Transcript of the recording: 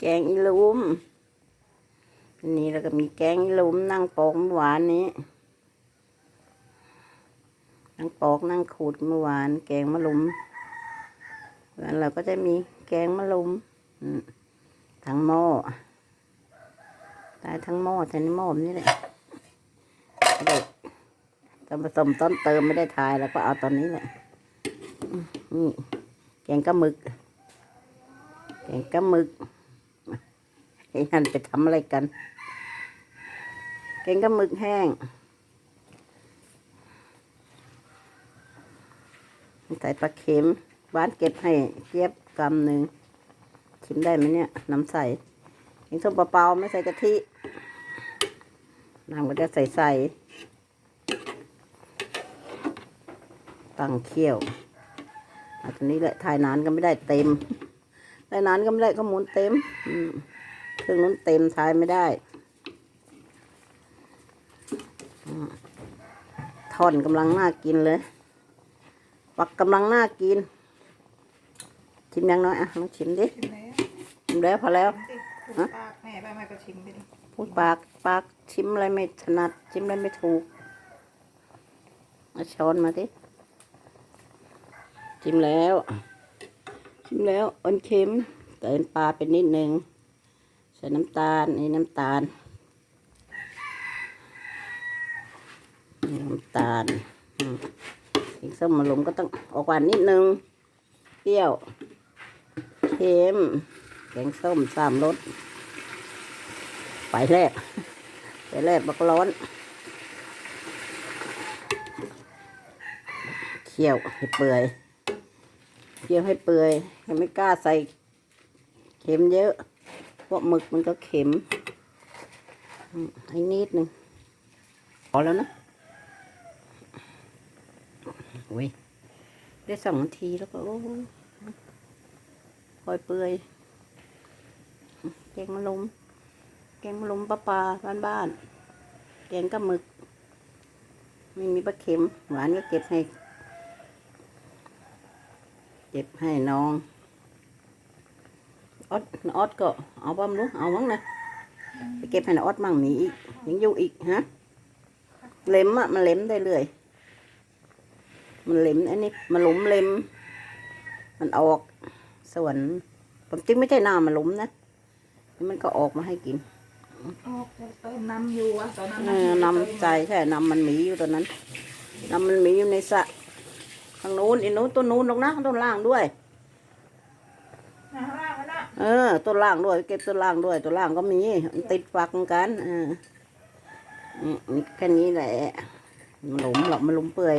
แกงอีลุมนนี้แล้วก็มีแกงอีลุมนั่งปอกเมื่อวานนี้ นั่งปอกนั่งขูดเมื่อวาน แกงมะลุมแล้วเราก็จะมีแกงมะลุมอืมทั้งหม้อตายทั้งหม้อแต่ในหม้อนี่แหละไม่ได้ตอนผสมต้นเติมไม่ได้ทายแล้วก็เอาตอนนี้แหละนี่แกงกะหมึก แกงกะหมึก ไอ้นั่นไปทำอะไรกัน แกงกะมึกแห้งใส่ปลาเค็มหวานเก็บให้เจี๊ยบกำหนึ่งชิมได้ไหมเนี่ย น้ำใสกินส้มเปล่าๆไม่ใส่กะทิน้ำก็จะใส่ใส่ตั้งเคี่ยวอันนี้แหละถ่ายนานก็ไม่ได้เต็มถ่ายนานก็ไม่ได้ข้อมูลเต็ม อืม รื่องนู้นเต็มถ่ายไม่ได้อืมทอนกำลังน่ากินเลยปักกำลังน่ากิน ชิมยังน้อยอะลองชิมดิชิมแล้วชิมแล้วพอแล้วสิคุณฮะปากแม่ไปมาก็ชิมไปดิพูดปากปากชิมอะไรไม่ถนัด ชิมอะไรไม่ถูกเอาช้อนมาดิชิมแล้ว ชิมแล้วอ่อนเค็มเติมปลาไปนิดนึง ใส่น้ำตาลนี่น้ำตาลนี่น้ำตาลอืมอีกส้มมะลุมก็ต้องออกหวานนิดนึง เปรี้ยวเค็มแกงส้มสามรสไปแรกไปแรกบักร้อน เคี่ยวให้เปื่อยเคี่ยวให้เปื่อยยังไม่กล้าใส่เค็มเยอะ เพราะหมึกมันก็เค็มให้นิดหนึ่งพอแล้วนะโอ้ยได้สองนาทีแล้วก็โอ้คอยเปื่อยแกงมะลุมแกงมะลุมปลาปลาบ้านบ้านๆแกงกับหมึก ไม่มีปลาเค็ม หวานก็เก็บให้ เก็บให้น้อง ออดน้าออดก็เอาบ้ามรู้เอามั้งนะไปเก็บให้น้าออดมั่งมีอีกยังอยู่อีกฮะเล็มอะมันเล็มได้เรื่อยมันเล็มอันนี้มันหลุมเล็ม มันออกส่วนผมจริงไม่ใช่หน้ามันหลุมนะมันก็ออกมาให้กินออกเติมน้ำอยู่อะตอนนั้นเออนำใจใช่นำมันหมีอยู่ตอนนั้นนำมันหมีอยู่ในสระทางนู้นอีนู้นต้นนู้นลงนะต้นล่างด้วย นะข้างล่างมันอะ เออต้นล่างด้วย เก็บต้นล่างด้วยต้นล่างก็มีมันติดฝักเหมือนกันเออนี่นี่แค่นี้แหละมันหลุมหรอกมันหลุมเปื่อย